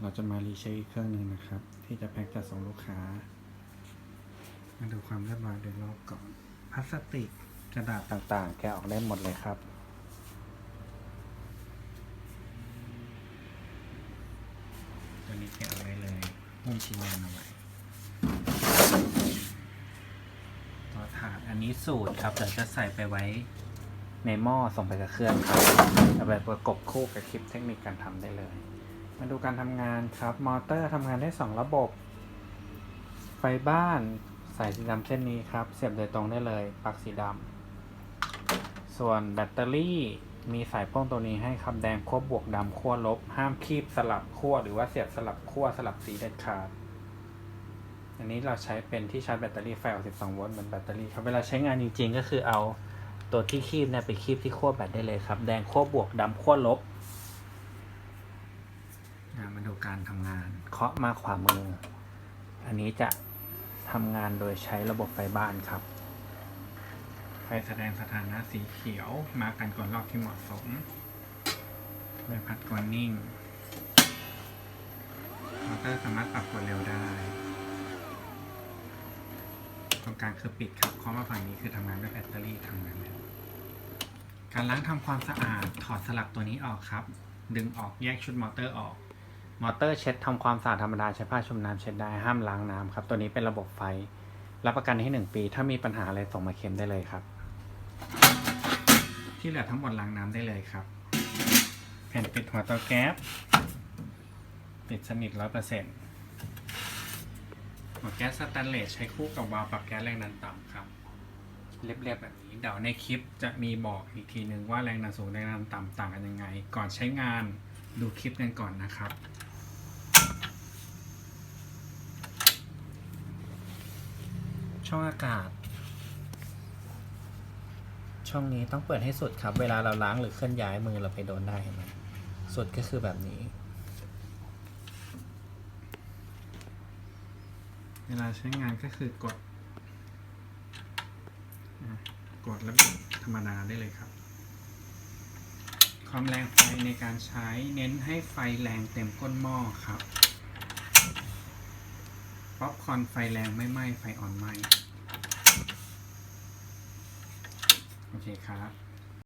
เราจะมารีเช็คอีกเครื่องหนึ่งนะครับ ที่จะแพ็คจัดส่งลูกค้า มาดูความเรียบร้อยโดยรอบก่อนพลาสติกกระดาษต่างๆ แกะออกได้หมดเลยครับตัวนี้แกะออกได้เลยหุ้มชิ้นงานเอาไว้ต่อถาดอันนี้สูตรครับเดี๋ยวจะใส่ไปไว้ในหม้อส่งไปกับเครื่องครับเอาไปประกบคู่กับคลิปเทคนิคการทำได้เลย มาดูการทำงานครับ มอเตอร์ทำงานได้ 2 ระบบ ไฟบ้านสายสีดำเส้นนี้ครับ เสียบโดยตรงได้เลยปลั๊กสีดำส่วนแบตเตอรี่มีสายพ่วงตัวนี้ให้ครับแดงขั้วบวกดำขั้วลบ ห้ามคีบสลับขั้วหรือว่าเสียบสลับขั้วสลับสีเด็ดขาด อันนี้เราใช้เป็นที่ชาร์จแบตเตอรี่ไฟออก12โวลต์เหมือนแบตเตอรี่ครับเวลาใช้งานจริง ๆ ก็คือเอาตัวที่คีบเนี่ยไปคีบที่ขั้วแบตได้เลยครับ แดงขั้วบวกดำขั้วลบ มาดูการทำงาน เคาะมาขวามือ อันนี้จะทำงานโดยใช้ระบบไฟบ้านครับ ไฟแสดงสถานะสีเขียว มากันกดรอบที่เหมาะสมใบพัดกดนิ่งมอเตอร์สามารถปรับกดเร็วได้ ตรงกลางคือปิดครับเคาะมาฝั่งนี้คือทำงานด้วยแบตเตอรี่ทำงานแล้วการล้างทำความสะอาดถอดสลักตัวนี้ออกครับ ดึงออกแยกชุดมอเตอร์ออก มอเตอร์เช็ดทำความสะอาดธรรมดาใช้ผ้าชุบน้ำเช็ดได้ห้ามล้างน้ำครับ ตัวนี้เป็นระบบไฟ รับประกันให้หนึ่งปี ถ้ามีปัญหาอะไรส่งมาเคลมได้เลยครับ ที่เหลือทั้งหมดล้างน้ำได้เลยครับ แผ่นปิดหัวเตาแก๊สปิดสนิทร้อยเปอร์เซ็นต์หัวแก๊สสแตนเลสใช้คู่กับวาล์วปรับแก๊สแรงดันต่ำครับ เรียบๆแบบนี้เดี๋ยวในคลิปจะมีบอกอีกทีนึงว่าแรงดันสูงแรงดันต่ำต่างกันยังไง ก่อนใช้งานดูคลิปกันก่อนนะครับ ช่องอากาศ ช่องนี้ต้องเปิดให้สุดครับ เวลาเราล้างหรือเคลื่อนย้ายมือเราไปโดนได้เห็นไหมสุดก็คือแบบนี้ เวลาใช้งานก็คือกด กดแล้วบิดธรรมดาได้เลยครับ ความแรงไฟในการใช้เน้นให้ไฟแรงเต็มก้นหม้อครับป๊อปคอนไฟแรงไม่ไหม้ไฟอ่อนไหม้ โอเคครับ